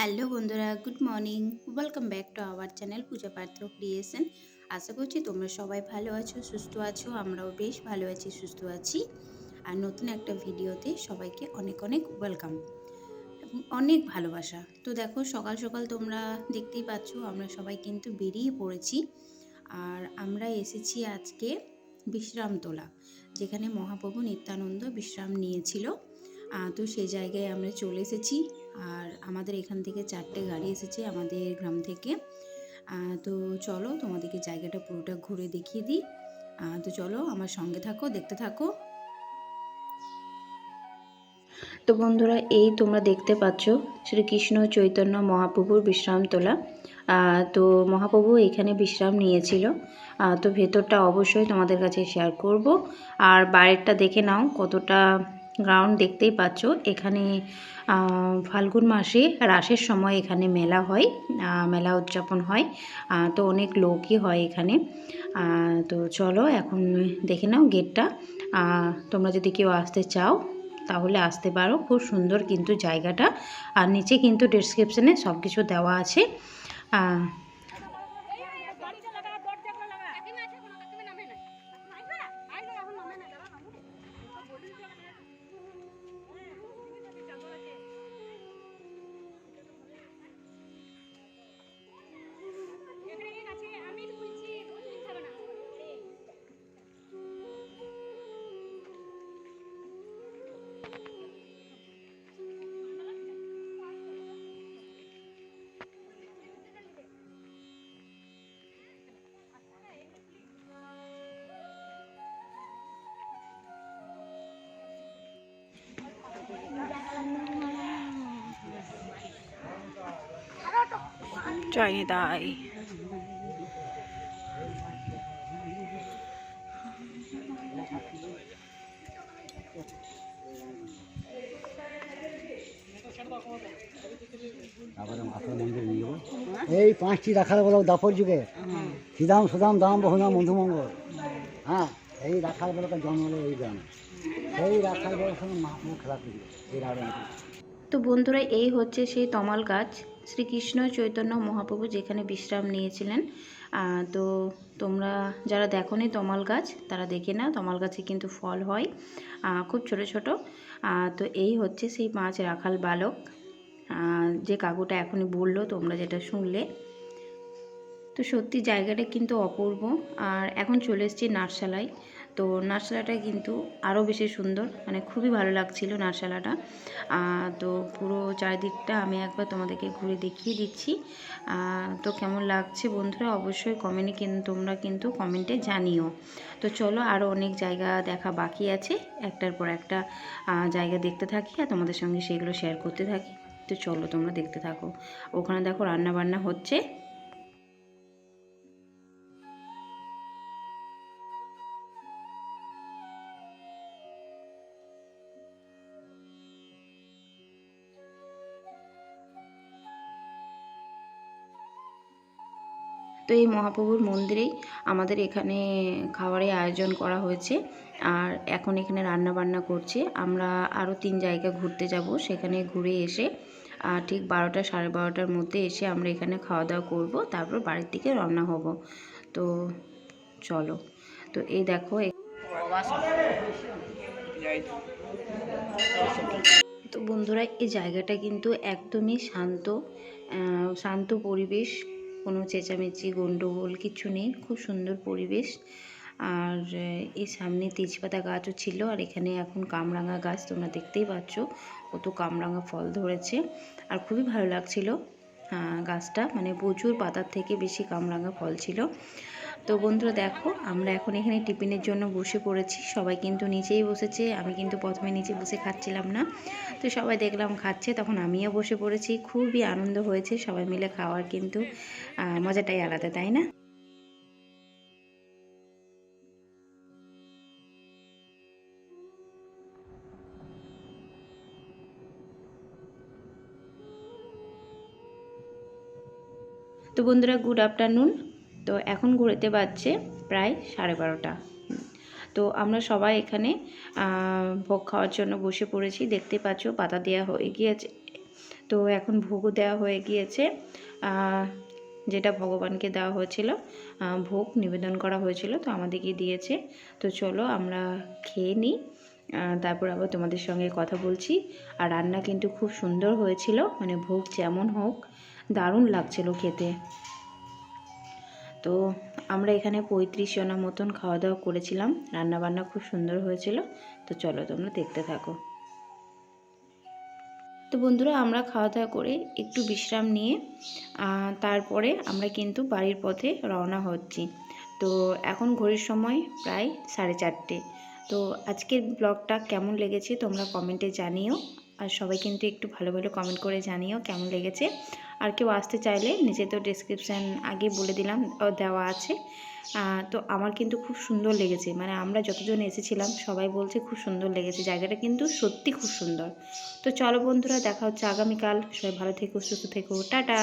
Hello বন্ধুরা, good morning. Welcome back to our channel Puja Patra creation. আশা করছি তোমরা সবাই ভালো আছো, সুস্থ আছো, আমরাও বেশ ভালো আছি, সুস্থ আছি। আর নতুন একটা ভিডিওতে সবাইকে অনেক অনেক ওয়েলকাম। অনেক ভালোবাসা। তো দেখো, সকাল সকাল তোমরা দেখতেই পাচ্ছ, আমরা সবাই কিন্তু বেরিয়ে পড়েছি। আর আমরা এসেছি আজকে বিশ্রামতলা, যেখানে মহাপ্রভু নিত্যানন্দ বিশ্রাম নিয়েছিল। তো সেই জায়গায় আমরা চলে এসেছি। আর আমাদের এখান থেকে চারটে গাড়ি এসেছে আমাদের গ্রাম থেকে। তো চলো তোমাদেরকে জায়গাটা পুরোটা ঘুরে দেখিয়ে দিই। তো চলো আমার সঙ্গে থাকো, দেখতে থাকো। তো বন্ধুরা, এই তোমরা দেখতে পাচ্ছ শ্রীকৃষ্ণ চৈতন্য মহাপ্রভুর বিশ্রামতলা তো মহাপ্রভু এখানে বিশ্রাম নিয়েছিল। তো ভেতরটা অবশ্যই তোমাদের কাছে শেয়ার করব। আর বাইরেরটা দেখে নাও কতটা গ্রাউন্ড দেখতেই পাচ্ছ। এখানে ফাল্গুন মাসে রাসের সময় এখানে মেলা হয় মেলা উদযাপন হয় তো অনেক লোকই হয় এখানে। তো চলো এখন দেখে নাও গেটটা। তোমরা যদি কেউ আসতে চাও, তাহলে আসতে পারো। খুব সুন্দর কিন্তু জায়গাটা। আর নিচে কিন্তু ডেসক্রিপশনে সব কিছু দেওয়া আছে। চাহিদাই এই পাঁচটি রাখাল বলো দাপর যুগে। শ্রীদাম সুদাম দাম বহুনাম মধুমঙ্গল। হ্যাঁ এই রাখাল বলো জন্ম হলো এই গ্রামে। সেই রাখার বলোর সঙ্গে খেলা করি এই তো বন্ধুরা এই হচ্ছে সেই তমাল গাছ। শ্রীকৃষ্ণ চৈতন্য মহাপ্রভু যেখানে বিশ্রাম নিয়েছিলেন তো তোমরা যারা দেখো নি তমাল গাছ, তারা দেখে না তমাল গাছে কিন্তু ফল হয় খুব ছোট ছোট। তো এই হচ্ছে সেই পাঁচ রাখাল বালক। যে কাকুটা এখনই বলল, তোমরা যেটা শুনলে। তো সত্যি জায়গাটা কিন্তু অপূর্ব। আর এখন চলে এসেছি নাটশালায় তো নাটশালাটা কিন্তু আরও বেশি সুন্দর মানে খুবই ভালো লাগছিল আহ, তো পুরো চারিদিকটা আমি একবার তোমাদেরকে ঘুরে দেখিয়ে দিচ্ছি। তো কেমন লাগছে বন্ধুরা অবশ্যই কমেন্টে কিন্তু তোমরা কিন্তু কমেন্টে জানিও। তো চলো আরও অনেক জায়গা দেখা বাকি আছে একটার পর একটা জায়গা দেখতে থাকি আর তোমাদের সঙ্গে সেগুলো শেয়ার করতে থাকি। তো চলো তোমরা দেখতে থাকো। ওখানে দেখো রান্না বান্না হচ্ছে। তো এই মহাপ্রভুর মন্দিরেই আমাদের এখানে খাবারের আয়োজন করা হয়েছে। আর এখন এখানে রান্না বান্না করছে। আমরা আরও তিন জায়গা ঘুরতে যাব। সেখানে ঘুরে এসে, আর ঠিক বারোটা সাড়ে বারোটার মধ্যে এসে আমরা এখানে খাওয়া দাওয়া করব। তারপর বাড়ির দিকে রওনা হব। তো চলো। তো এই দেখো তো বন্ধুরা, এই জায়গাটা কিন্তু একদমই শান্ত শান্ত পরিবেশ। কোনো চেঁচামেচি, গন্ডগোল কিছু নেই। খুব সুন্দর পরিবেশ। আর এই সামনে তেজপাতা গাছও ছিল আর এখানে এখন কামরাঙা গাছ তোমরা দেখতেই পাচ্ছ কত কামরাঙা ফল ধরেছে। আর খুবই ভালো লাগছিল গাছটা। মানে প্রচুর পাতার থেকে বেশি কামরাঙা ফল ছিল। তো বন্ধুরা দেখো, আমরা এখন এখানে টিফিনের জন্য বসে পড়েছি। সবাই কিন্তু নিচেই বসেছে, আমি কিন্তু প্রথমে নিচে বসে খাচ্ছিলাম না। তো সবাই দেখলাম খাচ্ছে, তখন আমিও বসে পড়েছি। খুবই আনন্দ হয়েছে, সবাই মিলে খাওয়ার কিন্তু মজাটাই আলাদা, তাই না? তো বন্ধুরা গুড আফটারনুন তো এখন ঘুরেতে বাজছে প্রায় সাড়ে বারোটা। তো আমরা সবাই এখানে ভোগ খাওয়ার জন্য বসে পড়েছি। দেখতে পাচ্ছ পাতা দেওয়া হয়ে গিয়েছে। তো এখন ভোগও দেওয়া হয়ে গিয়েছে। যেটা ভগবানকে দেওয়া হয়েছিল ভোগ নিবেদন করা হয়েছিল, তো আমাদেরকে দিয়েছে। তো চলো আমরা খেয়ে নিই। তারপর আবার তোমাদের সঙ্গে কথা বলছি। আর রান্না কিন্তু খুব সুন্দর হয়েছিল। মানে ভোগ যেমন হোক, দারুণ লাগছিল খেতে। তো আমরা এখানে পঁয়ত্রিশ জনের মতন খাওয়া দাওয়া করেছিলাম। রান্না বান্না খুব সুন্দর হয়েছিল। তো চলো তোমরা দেখতে থাকো। তো বন্ধুরা, আমরা খাওয়া দাওয়া করে একটু বিশ্রাম নিয়ে তারপরে আমরা কিন্তু বাড়ির পথে রওনা হচ্ছি। তো এখন ঘড়ির সময় প্রায় সাড়ে চারটে। তো আজকের ব্লগটা কেমন লেগেছে তোমরা কমেন্টে জানিও। আর সবাই কিন্তু একটু ভালো ভালো কমেন্ট করে জানিও কেমন লেগেছে। আর কেউ আসতে চাইলে নিচে তো ডিসক্রিপশান আগে বলে দিলাম দেওয়া আছে। তো আমার কিন্তু খুব সুন্দর লেগেছে। মানে আমরা যতজন এসেছিলাম, সবাই বলছে খুব সুন্দর লেগেছে। জায়গাটা কিন্তু সত্যি খুব সুন্দর। তো চলো বন্ধুরা, দেখা হচ্ছে আগামীকাল। সবাই ভালো থেকো, সুস্থ থেকো। টাটা!